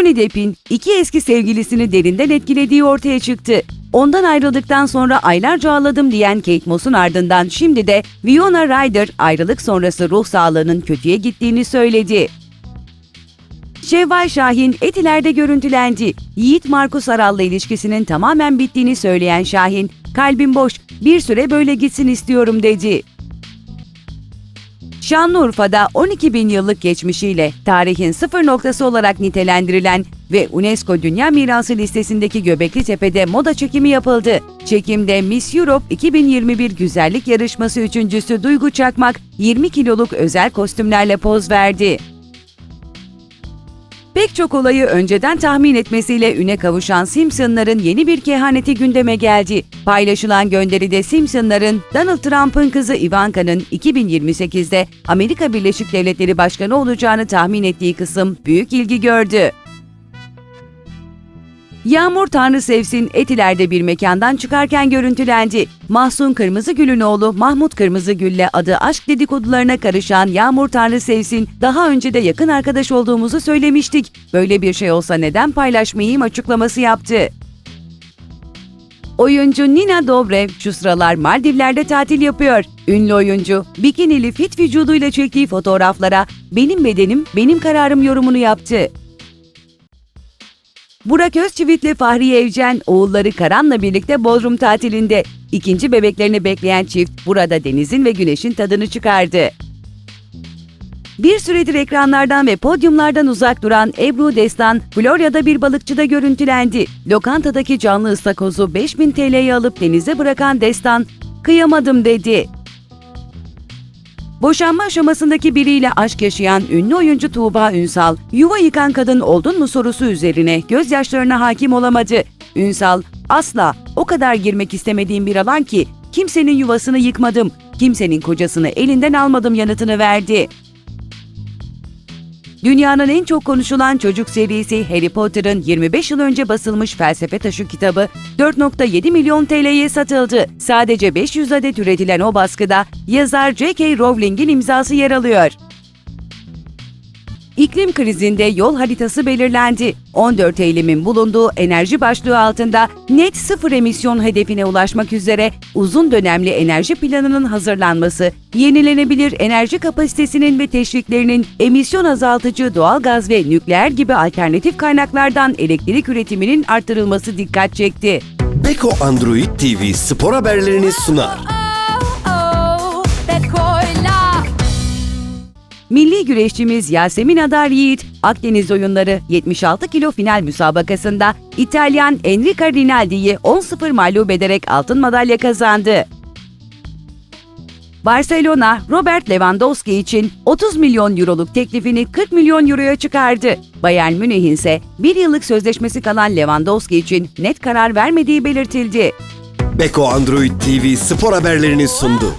Johnny Depp'in iki eski sevgilisini derinden etkilediği ortaya çıktı. Ondan ayrıldıktan sonra aylarca ağladım diyen Kate Moss'un ardından şimdi de Winona Ryder ayrılık sonrası ruh sağlığının kötüye gittiğini söyledi. Şevval Şahin Etiler'de görüntülendi. Yiğit Markus Aral'la ilişkisinin tamamen bittiğini söyleyen Şahin, kalbim boş, bir süre böyle gitsin istiyorum dedi. Şanlıurfa'da 12 bin yıllık geçmişiyle tarihin sıfır noktası olarak nitelendirilen ve UNESCO Dünya Mirası listesindeki Göbekli Tepe'de moda çekimi yapıldı. Çekimde Miss Europe 2021 güzellik yarışması üçüncüsü Duygu Çakmak 20 kiloluk özel kostümlerle poz verdi. Pek çok olayı önceden tahmin etmesiyle üne kavuşan Simpsonların yeni bir kehaneti gündeme geldi. Paylaşılan gönderide Simpsonların Donald Trump'ın kızı Ivanka'nın 2028'de Amerika Birleşik Devletleri Başkanı olacağını tahmin ettiği kısım büyük ilgi gördü. Yağmur Tanrı Sevsin Etiler'de bir mekandan çıkarken görüntülendi. Mahsun Kırmızıgül'ün oğlu Mahmut Kırmızıgül'le adı aşk dedikodularına karışan Yağmur Tanrı Sevsin, daha önce de yakın arkadaş olduğumuzu söylemiştik. Böyle bir şey olsa neden paylaşmayayım açıklaması yaptı. Oyuncu Nina Dobrev şu sıralar Maldivler'de tatil yapıyor. Ünlü oyuncu, bikinili fit vücuduyla çektiği fotoğraflara "Benim bedenim, benim kararım" yorumunu yaptı. Burak Özçivit'le Fahriye Evcen oğulları Karan'la birlikte Bodrum tatilinde. İkinci bebeklerini bekleyen çift burada denizin ve güneşin tadını çıkardı. Bir süredir ekranlardan ve podyumlardan uzak duran Ebru Destan, Florya'da bir balıkçıda görüntülendi. Lokantadaki canlı ıstakozu 5000 TL'ye alıp denize bırakan Destan, kıyamadım dedi. Boşanma aşamasındaki biriyle aşk yaşayan ünlü oyuncu Tuğba Ünsal, yuva yıkan kadın oldun mu sorusu üzerine gözyaşlarına hakim olamadı. Ünsal, asla o kadar girmek istemediğim bir alan ki kimsenin yuvasını yıkmadım, kimsenin kocasını elinden almadım yanıtını verdi. Dünyanın en çok konuşulan çocuk serisi Harry Potter'ın 25 yıl önce basılmış felsefe taşı kitabı 4.7 milyon TL'ye satıldı. Sadece 500 adet üretilen o baskıda yazar J.K. Rowling'in imzası yer alıyor. İklim krizinde yol haritası belirlendi. 14 Eylül'ün bulunduğu enerji başlığı altında net sıfır emisyon hedefine ulaşmak üzere uzun dönemli enerji planının hazırlanması, yenilenebilir enerji kapasitesinin ve teşviklerinin emisyon azaltıcı doğalgaz ve nükleer gibi alternatif kaynaklardan elektrik üretiminin artırılması dikkat çekti. Beko Android TV spor haberlerini sunar. Milli güreşçimiz Yasemin Adar Yiğit, Akdeniz oyunları 76 kilo final müsabakasında İtalyan Enrica Rinaldi'yi 10-0 mağlup ederek altın madalya kazandı. Barcelona, Robert Lewandowski için 30 milyon euroluk teklifini 40 milyon euroya çıkardı. Bayern Münih'in ise bir yıllık sözleşmesi kalan Lewandowski için net karar vermediği belirtildi. Beko Android TV spor haberlerini sundu.